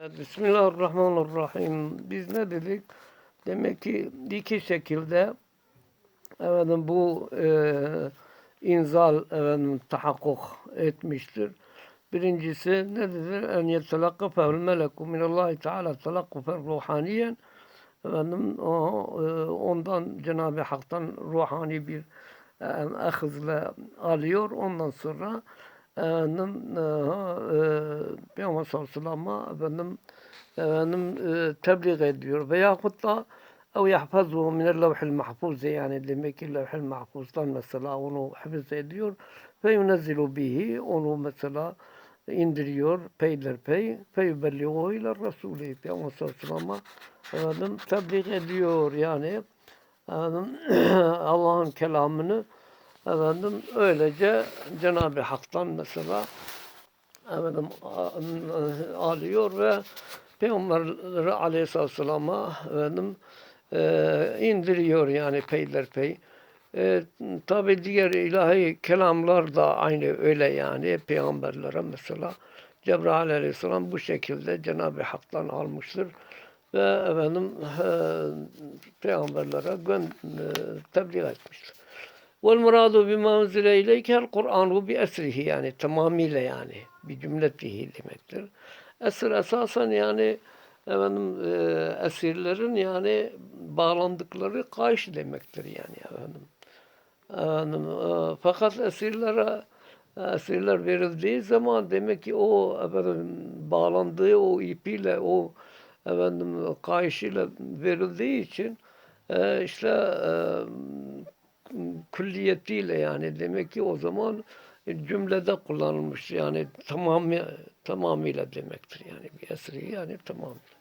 Bismillahirrahmanirrahim. Biz ne dedik? Demek ki iki şekilde efendim, bu e, inzal efendim, tahakkuk etmiştir. Birincisi nedir? En yetelakkafe meleku minallahi teala telakkufen ruhaniyen efendim, o, e, ondan Cenab-ı Hak'tan ruhani bir e, ahızle alıyor. Ondan sonra efendim, e, Peygamber sallallahu efendim, efendim e, tebliğ ediyor. Veyahut da ev yahfazuhu minel levhil mahfuz yani demek ki levhil mahfuzdan mesela onu hafız ediyor ve yunezzilu bihi onu mesela indiriyor peyderpey fe yubelliğuhu ile Resulü Peygamber sallallahu efendim tebliğ ediyor yani efendim, Allah'ın kelamını efendim öylece Cenab-ı Hak'tan mesela efendim alıyor ve Peygamberleri Aleyhisselatü Vesselam'a efendim e, indiriyor yani peyderpey. E, Tabi diğer ilahi kelamlar da aynı öyle yani peygamberlere mesela Cebrail Aleyhisselam bu şekilde Cenab-ı Hak'tan almıştır ve efendim e, peygamberlere gön, e, tebliğ etmiştir. Vel muradu bima unzile ileykel Kur'anu bi esrihi yani tamamıyla yani bir cümletihi demektir. Esir esasen yani efendim e, esirlerin yani bağlandıkları kayış demektir yani efendim. Efendim, e, fakat esirlere esirler verildiği zaman demek ki o efendim bağlandığı o ipiyle o efendim kayışıyla verildiği için e, işte e, külliyetiyle yani demek ki o zaman cümlede kullanılmış yani tamamı tamamıyla demektir yani bir esri yani tamamıyla.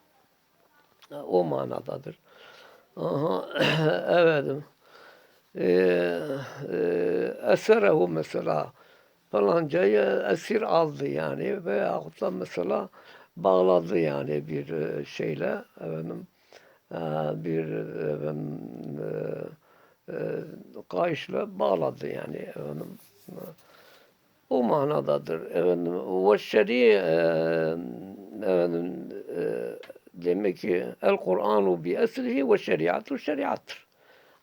O manadadır. Aha, evet. Ee, e, eserehu mesela falancayı esir aldı yani veyahut da mesela bağladı yani bir e, şeyle efendim e, bir efendim e, kayışla bağladı yani efendim. O manadadır. Efendim, ve şer'i e, efendim, e, demek ki el Kur'anu bi esrihi ve şeriatü şeriattır.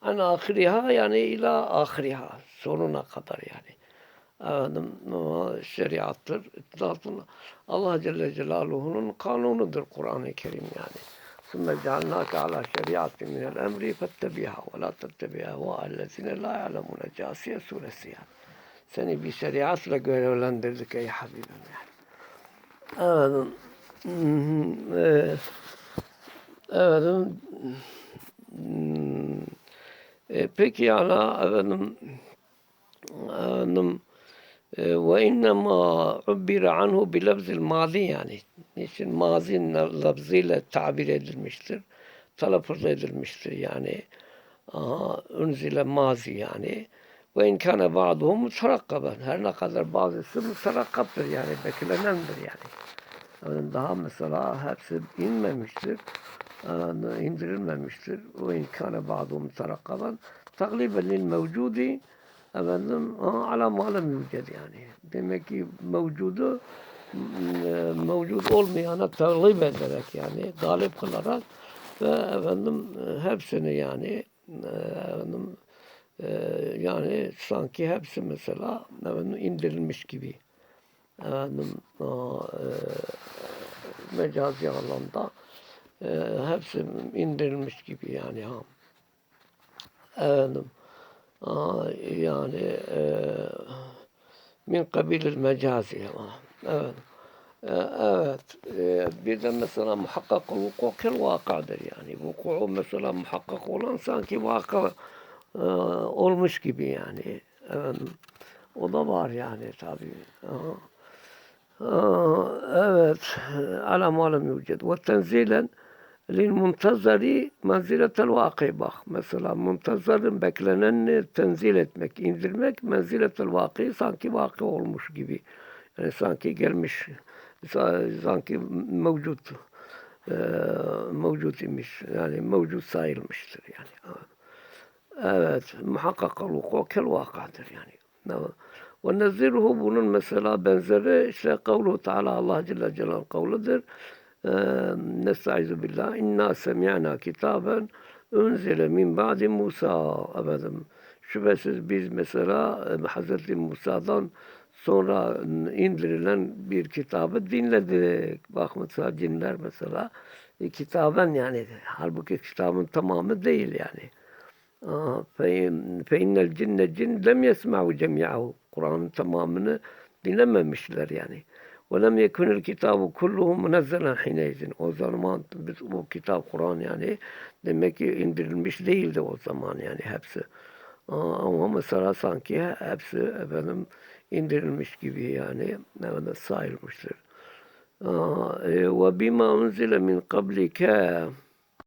An ahiriha yani ila ahiriha sonuna kadar yani. Efendim, şeriattır. Allah Celle Celaluhu'nun kanunudur Kur'an-ı Kerim yani. ثم جعلناك على شريعة من الأمر فاتبعها ولا تتبع أهواء الذين لا يعلمون جاسية سورة سيان سني بشريعة لقوين ولندر كي حبيب يعني. أبدا. أبدا. أبدا أبدا أبدا أبدا. أبدا. Ve innema ubbire anhu bi lafzil mazi yani. Niçin mazi lafzıyla tabir edilmiştir? Telaffuz edilmiştir yani. Aha, unzile mazi yani. Ve in kana ba'duhum mutarakkaben. Her ne kadar bazısı mutarakkaptır yani beklenendir yani. yani. Daha mesela hepsi inmemiştir. İndirilmemiştir. Ve in kana ba'duhum mutarakkaben. Tagliben lil mevcudi efendim ala ma lem yüced yani. Demek ki mevcudu e, mevcut olmayana taglip ederek yani galip kılarak ve efendim hepsini yani efendim ee, yani sanki hepsi mesela efendim, indirilmiş gibi. Efendim, o, e, mecazi alanda e, hepsi indirilmiş gibi yani ha. Efendim, yani e, min kabilil mecazi. Evet. E, evet. E, bir de mesela muhakkak vuku kel vakadır yani. Vuku mesela muhakkak olan sanki vaka e, olmuş gibi yani. Efendim, o da var yani. Aa, evet. Ala malum yüced. Ve tenzilen lil menziletel vaki bak. Mesela muntazarın beklenenini tenzil etmek, indirmek menziletel vaki sanki vaki olmuş gibi. Yani sanki gelmiş, sanki mevcut, e, mevcut imiş. Yani mevcut sayılmıştır yani. Evet, muhakkak vuku kel vakadır yani. Ve neziruhu bunun mesela benzeri işte kavluhu Teala Allah Celle Celal kavludur nestaizu billah inna semyana kitaben unzile min ba'di Musa efendim. Şüphesiz biz mesela Hz. Musa'dan sonra indirilen bir kitabı dinledik. Bak mesela dinler mesela. E, kitaben yani halbuki kitabın tamamı değil yani. Fe innel cinne cin lem yesma'u cemi'ahu. Kur'an'ın tamamını dinlememişler yani. وَلَمْ يَكُنِ الْكِتَابُ كُلُّهُ مُنَزَّلًا حِنَيْزٍ O zaman biz bu kitap Kur'an yani demek ki indirilmiş değildi o zaman yani hepsi. Aa, Ama mesela sanki hepsi efendim indirilmiş gibi yani efendim sayılmıştır. Aa, e, Ve bima unzile min qablike